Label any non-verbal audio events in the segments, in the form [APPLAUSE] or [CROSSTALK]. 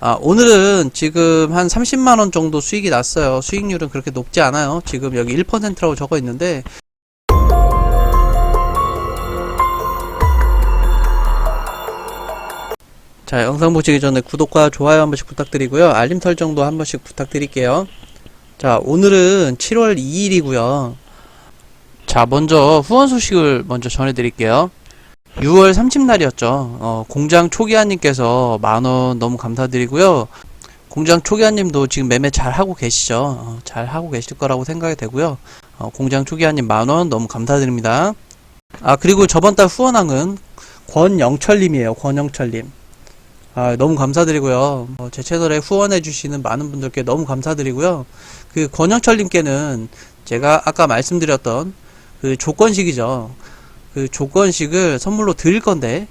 아, 오늘은 지금 한 30만원 정도 수익이 났어요. 수익률은 그렇게 높지 않아요. 지금 여기 1%라고 적어 있는데, 자, 영상 보시기 전에 구독과 좋아요 한 번씩 부탁드리고요. 알림 설정도 한 번씩 부탁드릴게요. 자, 오늘은 7월 2일이고요. 자, 먼저 후원 소식을 먼저 전해드릴게요. 6월 30날이었죠. 어, 공장 초기화님께서 만원 너무 감사드리고요. 공장 초기화님도 지금 매매 잘 하고 계시죠. 어, 잘 하고 계실 거라고 생각이 되고요. 어, 공장 초기화님 만원 너무 감사드립니다. 아 그리고 저번 달 후원왕은 권영철님이에요. 권영철님. 아 너무 감사드리고요. 어, 제 채널에 후원해주시는 많은 분들께 너무 감사드리고요. 그 권영철님께는 제가 아까 말씀드렸던 그 조건식이죠. 그 조건식을 선물로 드릴 건데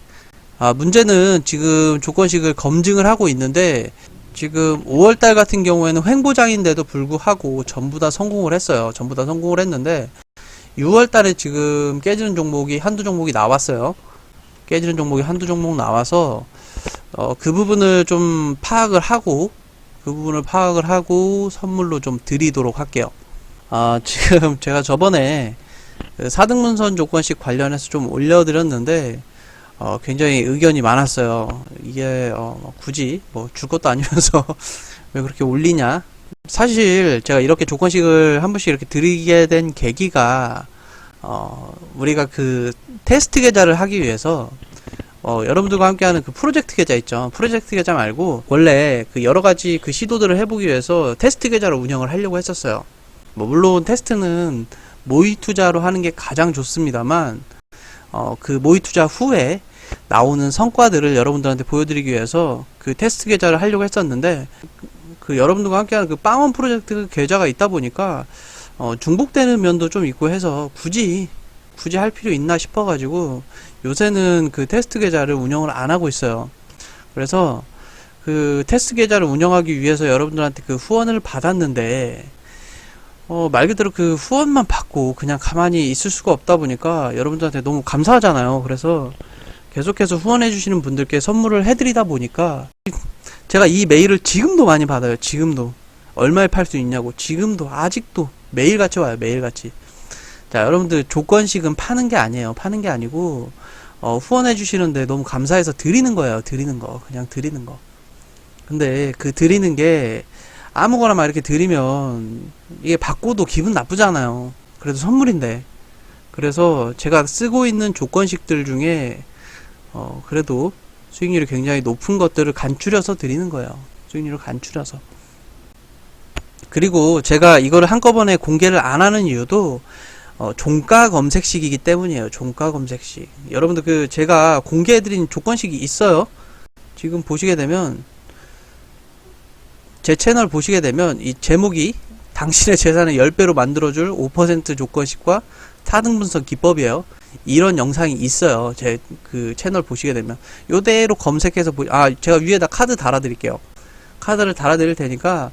아 문제는 지금 조건식을 검증을 하고 있는데 지금 5월달 같은 경우에는 횡보장인데도 불구하고 전부 다 성공을 했어요. 전부 다 성공을 했는데 6월달에 지금 깨지는 종목이 한두 종목이 나왔어요. 깨지는 종목이 한두 종목 나와서 어, 그 부분을 좀 파악을 하고 그 부분을 파악을 하고 선물로 좀 드리도록 할게요. 아 지금 제가 저번에 그 사등문선 조건식 관련해서 좀 올려드렸는데 어, 굉장히 의견이 많았어요. 이게 어, 뭐 굳이 뭐 줄 것도 아니면서 [LAUGHS] 왜 그렇게 올리냐? 사실 제가 이렇게 조건식을 한 번씩 이렇게 드리게 된 계기가 어, 우리가 그 테스트 계좌를 하기 위해서 어, 여러분들과 함께하는 그 프로젝트 계좌 있죠. 프로젝트 계좌 말고 원래 그 여러 가지 그 시도들을 해보기 위해서 테스트 계좌를 운영을 하려고 했었어요. 뭐 물론 테스트는 모의 투자로 하는 게 가장 좋습니다만 어, 그 모의 투자 후에 나오는 성과들을 여러분들한테 보여드리기 위해서 그 테스트 계좌를 하려고 했었는데 그, 그 여러분들과 함께하는 그 빵원 프로젝트 계좌가 있다 보니까 어, 중복되는 면도 좀 있고 해서 굳이 굳이 할 필요 있나 싶어가지고 요새는 그 테스트 계좌를 운영을 안 하고 있어요. 그래서 그 테스트 계좌를 운영하기 위해서 여러분들한테 그 후원을 받았는데 어, 말 그대로 그 후원만 받고 그냥 가만히 있을 수가 없다 보니까 여러분들한테 너무 감사하잖아요. 그래서 계속해서 후원해주시는 분들께 선물을 해드리다 보니까 제가 이 메일을 지금도 많이 받아요. 지금도. 얼마에 팔 수 있냐고. 지금도, 아직도 매일같이 와요. 매일같이. 자, 여러분들 조건식은 파는 게 아니에요. 파는 게 아니고, 어, 후원해주시는데 너무 감사해서 드리는 거예요. 드리는 거. 그냥 드리는 거. 근데 그 드리는 게 아무거나 막 이렇게 드리면 이게 받고도 기분 나쁘잖아요. 그래도 선물인데. 그래서 제가 쓰고 있는 조건식들 중에 어 그래도 수익률이 굉장히 높은 것들을 간추려서 드리는 거예요. 수익률을 간추려서. 그리고 제가 이거를 한꺼번에 공개를 안 하는 이유도 어, 종가 검색식이기 때문이에요. 종가 검색식. 여러분들 그 제가 공개해드린 조건식이 있어요. 지금 보시게 되면 제 채널 보시게 되면 이 제목이 당신의 재산을 10배로 만들어줄 5% 조건식과 사등 분석 기법이에요. 이런 영상이 있어요. 제 그 채널 보시게 되면 요대로 검색해서 보, 아 제가 위에다 카드 달아드릴게요. 카드를 달아드릴 테니까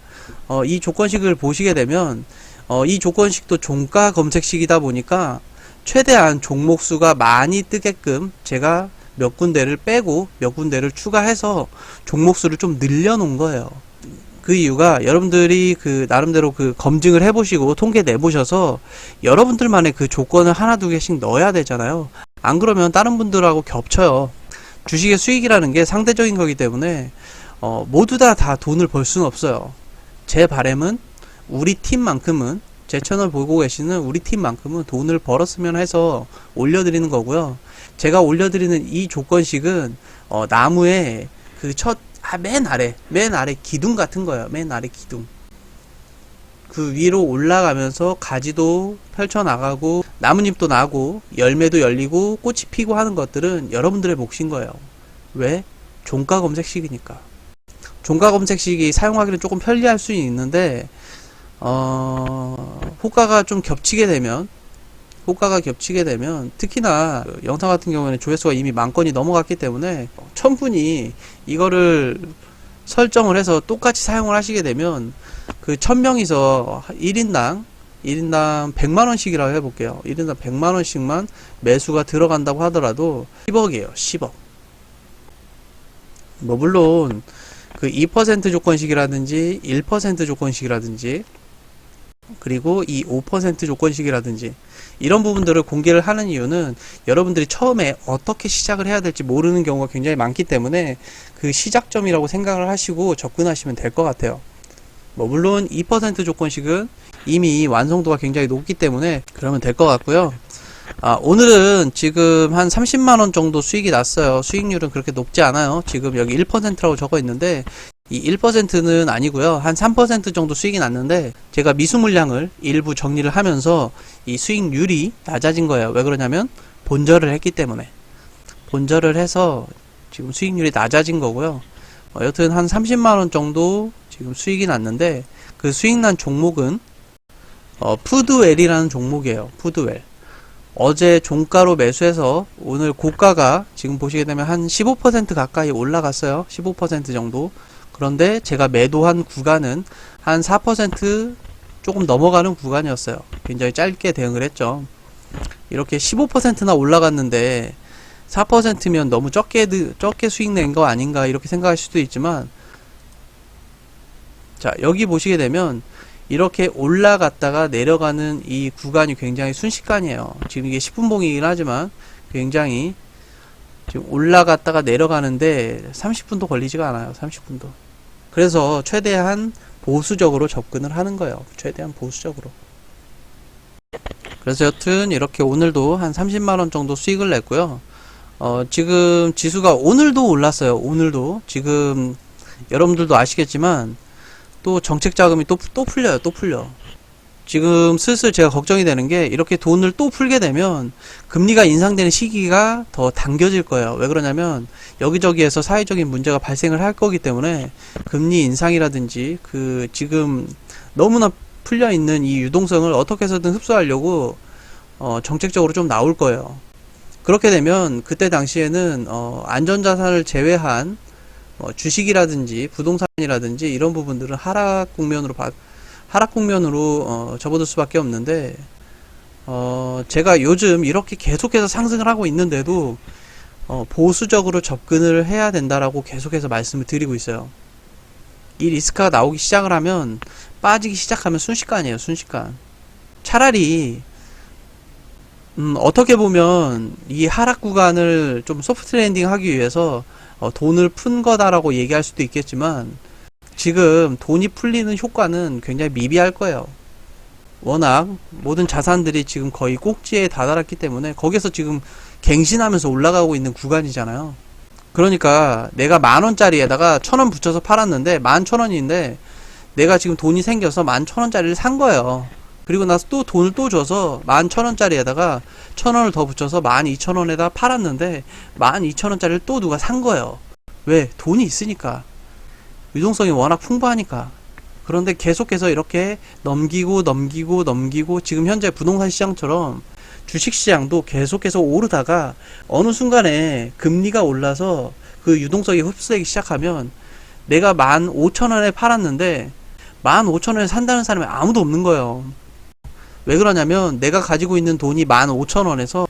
어, 이 조건식을 보시게 되면 어, 이 조건식도 종가 검색식이다 보니까 최대한 종목 수가 많이 뜨게끔 제가 몇 군데를 빼고 몇 군데를 추가해서 종목 수를 좀 늘려놓은 거예요. 그 이유가 여러분들이 그 나름대로 그 검증을 해보시고 통계 내보셔서 여러분들만의 그 조건을 하나 두 개씩 넣어야 되잖아요. 안 그러면 다른 분들하고 겹쳐요. 주식의 수익이라는 게 상대적인 거기 때문에 어, 모두 다 다 돈을 벌 수는 없어요. 제 바램은 우리 팀만큼은 제 채널 보고 계시는 우리 팀만큼은 돈을 벌었으면 해서 올려드리는 거고요. 제가 올려드리는 이 조건식은 어, 나무에 그첫 아, 맨 아래, 맨 아래 기둥 같은 거예요. 맨 아래 기둥. 그 위로 올라가면서 가지도 펼쳐나가고, 나뭇잎도 나고, 열매도 열리고, 꽃이 피고 하는 것들은 여러분들의 몫인 거예요. 왜? 종가 검색식이니까. 종가 검색식이 사용하기는 조금 편리할 수 있는데, 어, 호가가 좀 겹치게 되면, 호가가 겹치게 되면 특히나 그 영상 같은 경우에는 조회수가 이미 만 건이 넘어갔기 때문에 천분이 이거를 설정을 해서 똑같이 사용을 하시게 되면 그 천명이서 1인당 1인당 100만원씩이라고 해볼게요. 1인당 100만원씩만 매수가 들어간다고 하더라도 10억이에요. 10억. 뭐, 물론, 그 2% 조건식이라든지 1% 조건식이라든지 그리고 이 5% 조건식이라든지 이런 부분들을 공개를 하는 이유는 여러분들이 처음에 어떻게 시작을 해야 될지 모르는 경우가 굉장히 많기 때문에 그 시작점이라고 생각을 하시고 접근하시면 될 것 같아요. 뭐 물론 2% 조건식은 이미 완성도가 굉장히 높기 때문에 그러면 될 것 같고요. 아, 오늘은 지금 한 30만원 정도 수익이 났어요. 수익률은 그렇게 높지 않아요. 지금 여기 1%라고 적어 있는데, 이 1%는 아니고요. 한 3% 정도 수익이 났는데, 제가 미수 물량을 일부 정리를 하면서 이 수익률이 낮아진 거예요. 왜 그러냐면, 본절을 했기 때문에. 본절을 해서 지금 수익률이 낮아진 거고요. 어, 여튼 한 30만 원 정도 지금 수익이 났는데, 그 수익 난 종목은, 어, 푸드웰이라는 종목이에요. 푸드웰. 어제 종가로 매수해서 오늘 고가가 지금 보시게 되면 한 15% 가까이 올라갔어요. 15% 정도. 그런데 제가 매도한 구간은 한 4% 조금 넘어가는 구간이었어요. 굉장히 짧게 대응을 했죠. 이렇게 15%나 올라갔는데 4%면 너무 적게 드- 적게 수익 낸 거 아닌가 이렇게 생각할 수도 있지만 자, 여기 보시게 되면 이렇게 올라갔다가 내려가는 이 구간이 굉장히 순식간이에요. 지금 이게 10분봉이긴 하지만 굉장히 지금 올라갔다가 내려가는데 30분도 걸리지가 않아요. 30분도. 그래서 최대한 보수적으로 접근을 하는 거예요. 최대한 보수적으로. 그래서 여튼 이렇게 오늘도 한 30만원 정도 수익을 냈고요. 어, 지금 지수가 오늘도 올랐어요. 오늘도. 지금 여러분들도 아시겠지만 또 정책 자금이 또, 또 풀려요. 또 풀려. 지금 슬슬 제가 걱정이 되는 게 이렇게 돈을 또 풀게 되면 금리가 인상되는 시기가 더 당겨질 거예요. 왜 그러냐면 여기저기에서 사회적인 문제가 발생을 할 거기 때문에 금리 인상이라든지 그 지금 너무나 풀려 있는 이 유동성을 어떻게 해서든 흡수하려고 어 정책적으로 좀 나올 거예요. 그렇게 되면 그때 당시에는 어 안전자산을 제외한 어, 주식이라든지 부동산이라든지 이런 부분들은 하락 국면으로 봐- 하락 국면으로 어, 접어들 수밖에 없는데 어, 제가 요즘 이렇게 계속해서 상승을 하고 있는데도 어, 보수적으로 접근을 해야 된다라고 계속해서 말씀을 드리고 있어요. 이 리스크가 나오기 시작을 하면 빠지기 시작하면 순식간이에요, 순식간. 차라리 음, 어떻게 보면 이 하락 구간을 좀 소프트 랜딩 하기 위해서 어, 돈을 푼 거다라고 얘기할 수도 있겠지만 지금 돈이 풀리는 효과는 굉장히 미비할 거예요. 워낙 모든 자산들이 지금 거의 꼭지에 다다랐기 때문에 거기서 지금 갱신하면서 올라가고 있는 구간이잖아요. 그러니까 내가 만 원짜리에다가 천 원 붙여서 팔았는데 만 천 원인데 내가 지금 돈이 생겨서 만 천 원짜리를 산 거예요. 그리고 나서 또 돈을 또 줘서 만 천 원짜리에다가 천 원을 더 붙여서 만 이천 원에다 팔았는데 만 이천 원짜리를 또 누가 산 거예요. 왜? 돈이 있으니까. 유동성이 워낙 풍부하니까. 그런데 계속해서 이렇게 넘기고 넘기고 넘기고 지금 현재 부동산 시장처럼 주식 시장도 계속해서 오르다가 어느 순간에 금리가 올라서 그 유동성이 흡수되기 시작하면 내가 만 오천 원에 팔았는데 만 오천 원에 산다는 사람이 아무도 없는 거예요. 왜 그러냐면 내가 가지고 있는 돈이 만 오천 원에서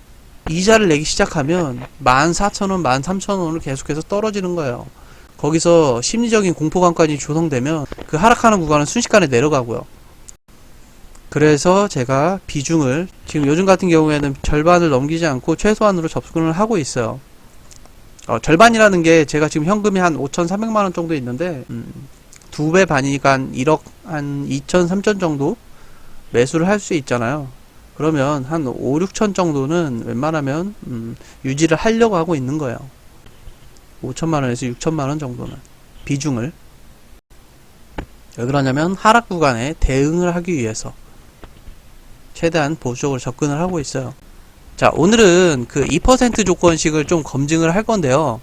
이자를 내기 시작하면 만 사천 원, 만 삼천 원으로 계속해서 떨어지는 거예요. 거기서 심리적인 공포감까지 조성되면 그 하락하는 구간은 순식간에 내려가고요. 그래서 제가 비중을 지금 요즘 같은 경우에는 절반을 넘기지 않고 최소한으로 접근을 하고 있어요. 어, 절반이라는 게 제가 지금 현금이 한 5,300만 원 정도 있는데 음, 두 배 반이니까 한 1억 한 2천, 3천 정도 매수를 할 수 있잖아요. 그러면 한 5, 6천 정도는 웬만하면 음, 유지를 하려고 하고 있는 거예요. 5천만 원에서 6천만 원 정도는 비중을 왜 그러냐면 하락 구간에 대응을 하기 위해서 최대한 보수적으로 접근을 하고 있어요. 자, 오늘은 그 2% 조건식을 좀 검증을 할 건데요.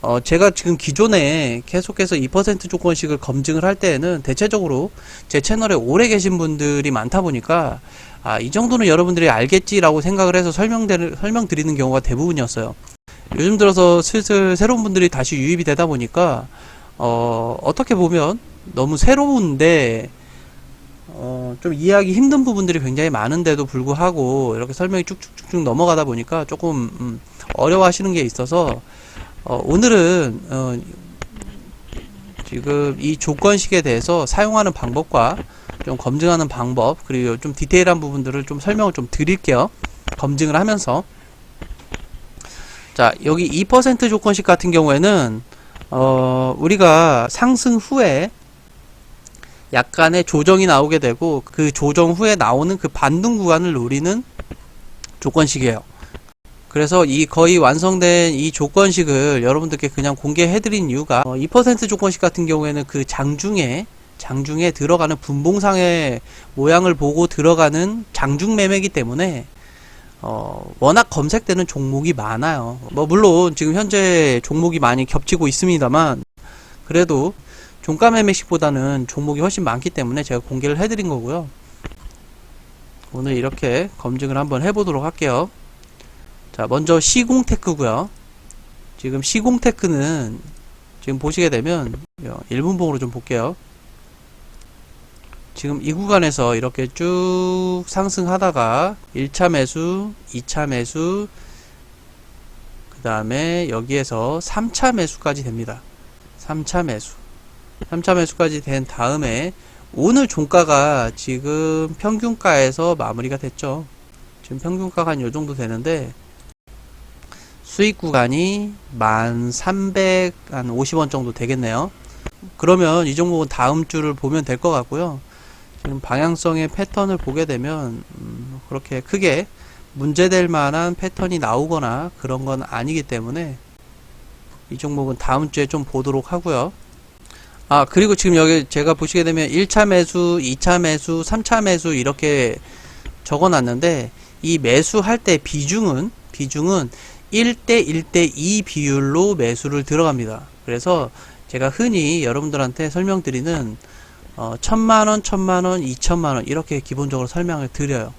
어, 제가 지금 기존에 계속해서 2% 조건식을 검증을 할 때에는 대체적으로 제 채널에 오래 계신 분들이 많다 보니까 아, 이 정도는 여러분들이 알겠지라고 생각을 해서 설명들, 설명드리는 경우가 대부분이었어요. 요즘 들어서 슬슬 새로운 분들이 다시 유입이 되다 보니까 어, 어떻게 보면 너무 새로운데 어, 좀 이해하기 힘든 부분들이 굉장히 많은데도 불구하고 이렇게 설명이 쭉쭉쭉쭉 넘어가다 보니까 조금 음, 어려워하시는 게 있어서 어, 오늘은 어, 지금 이 조건식에 대해서 사용하는 방법과 좀 검증하는 방법 그리고 좀 디테일한 부분들을 좀 설명을 좀 드릴게요. 검증을 하면서 자 여기 2% 조건식 같은 경우에는 어 우리가 상승 후에 약간의 조정이 나오게 되고 그 조정 후에 나오는 그 반등 구간을 노리는 조건식이에요. 그래서 이 거의 완성된 이 조건식을 여러분들께 그냥 공개해 드린 이유가 어, 2% 조건식 같은 경우에는 그 장중에 장중에 들어가는 분봉상의 모양을 보고 들어가는 장중 매매이기 때문에 어, 워낙 검색되는 종목이 많아요. 뭐 물론 지금 현재 종목이 많이 겹치고 있습니다만 그래도 종가 매매식보다는 종목이 훨씬 많기 때문에 제가 공개를 해드린 거고요. 오늘 이렇게 검증을 한번 해보도록 할게요. 자, 먼저 시공테크고요. 지금 시공테크는 지금 보시게 되면 1분봉으로 좀 볼게요. 지금 이 구간에서 이렇게 쭉 상승하다가 1차 매수, 2차 매수, 그 다음에 여기에서 3차 매수까지 됩니다. 3차 매수. 3차 매수까지 된 다음에 오늘 종가가 지금 평균가에서 마무리가 됐죠. 지금 평균가가 한 요 정도 되는데 수익 구간이 1350원 정도 되겠네요. 그러면 이 종목은 다음 주를 보면 될 것 같고요. 지금 방향성의 패턴을 보게 되면 음, 그렇게 크게 문제될 만한 패턴이 나오거나 그런 건 아니기 때문에 이 종목은 다음 주에 좀 보도록 하고요. 아, 그리고 지금 여기 제가 보시게 되면 1차 매수, 2차 매수, 3차 매수 이렇게 적어 놨는데 이 매수할 때 비중은 비중은 1대 1대 2 비율로 매수를 들어갑니다. 그래서 제가 흔히 여러분들한테 설명드리는 어, 천만원, 천만원, 이천만원 이렇게 기본적으로 설명을 드려요.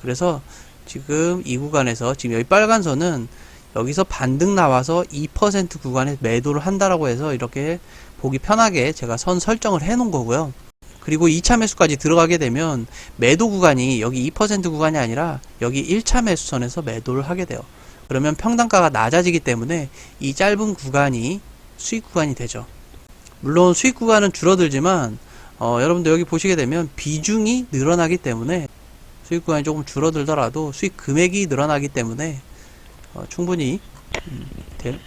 그래서 지금 이 구간에서 지금 여기 빨간 선은 여기서 반등 나와서 2% 구간에 매도를 한다라고 해서 이렇게 보기 편하게 제가 선 설정을 해 놓은 거고요. 그리고 2차 매수까지 들어가게 되면 매도 구간이 여기 2% 구간이 아니라 여기 1차 매수선에서 매도를 하게 돼요. 그러면 평단가가 낮아지기 때문에 이 짧은 구간이 수익 구간이 되죠. 물론 수익 구간은 줄어들지만 어, 여러분들 여기 보시게 되면 비중이 늘어나기 때문에 수익 구간이 조금 줄어들더라도 수익 금액이 늘어나기 때문에 어, 충분히 음, 될,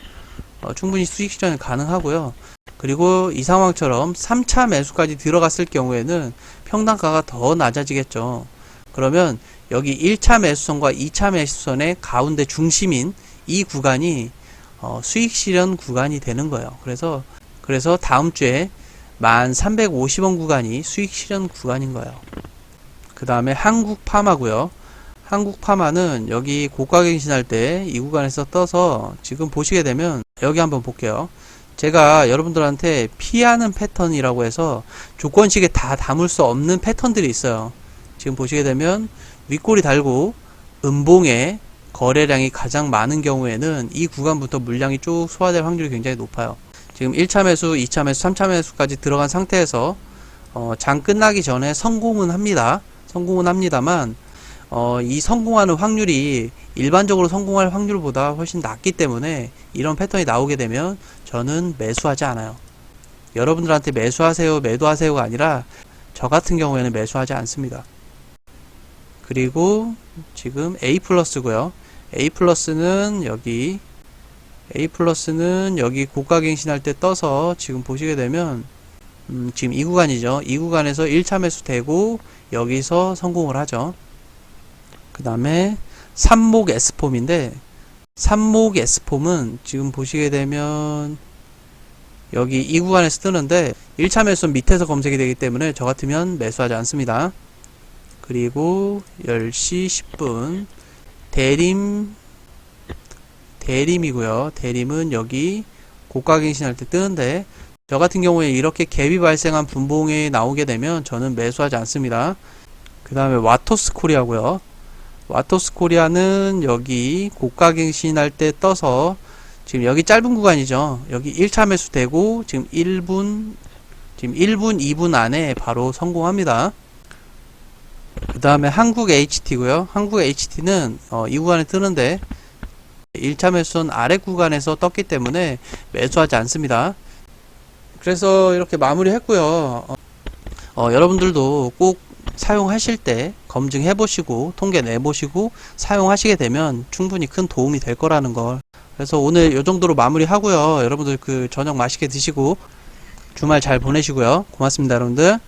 어, 충분히 수익 실현이 가능하고요. 그리고 이 상황처럼 3차 매수까지 들어갔을 경우에는 평단가가 더 낮아지겠죠. 그러면 여기 1차 매수선과 2차 매수선의 가운데 중심인 이 구간이 어, 수익 실현 구간이 되는 거예요. 그래서 그래서 다음 주에 1350원 구간이 수익 실현 구간인 거예요. 그 다음에 한국 파마고요. 한국 파마는 여기 고가 갱신할 때 이 구간에서 떠서 지금 보시게 되면 여기 한번 볼게요. 제가 여러분들한테 피하는 패턴이라고 해서 조건식에 다 담을 수 없는 패턴들이 있어요. 지금 보시게 되면 윗골이 달고 음봉에 거래량이 가장 많은 경우에는 이 구간부터 물량이 쭉 소화될 확률이 굉장히 높아요. 지금 1차 매수, 2차 매수, 3차 매수까지 들어간 상태에서 어, 장 끝나기 전에 성공은 합니다. 성공은 합니다만 어, 이 성공하는 확률이 일반적으로 성공할 확률보다 훨씬 낮기 때문에 이런 패턴이 나오게 되면 저는 매수하지 않아요. 여러분들한테 매수하세요, 매도하세요가 아니라 저 같은 경우에는 매수하지 않습니다. 그리고 지금 A 플러스고요. A 플러스는 여기 A 플러스는 여기 고가갱신할 때 떠서 지금 보시게 되면 음, 지금 이 구간이죠. 이 구간에서 1차 매수 되고 여기서 성공을 하죠. 그 다음에 삼목 S폼인데 삼목 S폼은 지금 보시게 되면 여기 이 구간에서 뜨는데 1차 매수 밑에서 검색이 되기 때문에 저 같으면 매수하지 않습니다. 그리고 10시 10분 대림 대림이고요. 대림은 여기 고가갱신할 때 뜨는데 저 같은 경우에 이렇게 갭이 발생한 분봉이 나오게 되면 저는 매수하지 않습니다. 그 다음에 와토스 코리아고요. 와토스 코리아는 여기 고가갱신할 때 떠서 지금 여기 짧은 구간이죠. 여기 1차 매수 되고 지금 1분 지금 1분 2분 안에 바로 성공합니다. 그 다음에 한국 HT고요. 한국 HT는 어, 이 구간에 뜨는데 1차 매수선 아래 구간에서 떴기 때문에 매수하지 않습니다. 그래서 이렇게 마무리 했고요. 어, 어, 여러분들도 꼭 사용하실 때 검증해 보시고 통계 내 보시고 사용하시게 되면 충분히 큰 도움이 될 거라는 걸. 그래서 오늘 요 정도로 마무리 하고요. 여러분들 그 저녁 맛있게 드시고 주말 잘 보내시고요. 고맙습니다, 여러분들.